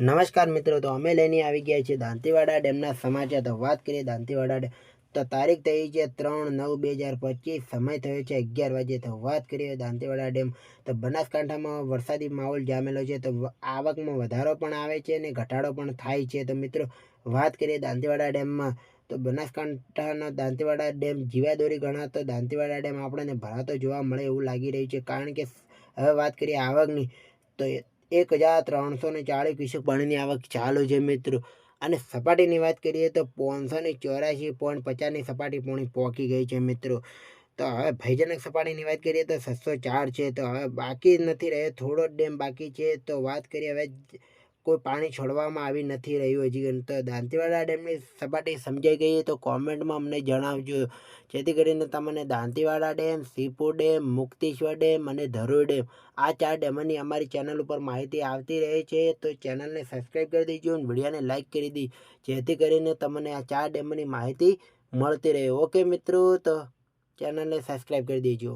નમસ્કાર મિત્રો, તો અમે લઈને આવી ગયા છીએ દાંતીવાડા ડેમના સમાચાર. તો વાત કરીએ દાંતીવાડા ડેમ તો તારીખ થઈ છે ત્રણ નવ બે હજાર પચીસ. સમય થયો છે અગિયાર વાગે. તો વાત કરીએ દાંતીવાડા ડેમ. તો બનાસકાંઠામાં વરસાદી માહોલ જામેલો છે. તો આવકમાં વધારો પણ આવે છે અને ઘટાડો પણ થાય છે. તો મિત્રો, વાત કરીએ દાંતીવાડા ડેમમાં. તો બનાસકાંઠાનો દાંતીવાડા ડેમ જીવાદોરી ગણાતો દાંતીવાડા ડેમ આપણને ભરાતો જોવા મળે એવું લાગી રહ્યું છે. કારણ કે હવે વાત કરીએ આવકની. તો એક હજાર ત્રણસો ને ચાળીસ ક્યુસેક પાણીની આવક ચાલુ છે મિત્રો. અને સપાટીની વાત કરીએ તો પાંચસો ને ચોરાશી પોઈન્ટ પચાસની સપાટી પોણી પહોંચી ગઈ છે મિત્રો. તો હવે ભયજનક સપાટીની વાત કરીએ તો છસો ચાર છે. તો હવે બાકી નથી રહ્યો, થોડો ડેમ બાકી છે. તો વાત કરીએ હવે કોઈ પાણી છોડવામાં આવી નથી રહ્યું. હજી તો દાંતીવાડા ડેમની સપાટી સમજાઈ ગઈ તો કોમેન્ટમાં અમને જણાવજો. જેથી કરીને તમને Dantiwada dam, Sipur dam, Mukteshwar dam અને ધરોઈ ડેમ આ ચાર ડેમોની અમારી ચેનલ ઉપર માહિતી આવતી રહે છે. તો ચેનલને સબસ્ક્રાઈબ કરી દેજો અને વિડીયોને લાઇક કરી દી. જેથી કરીને તમને આ ચાર ડેમોની માહિતી મળતી રહે. ઓકે મિત્રો, તો ચેનલને સબસ્ક્રાઈબ કરી દેજો.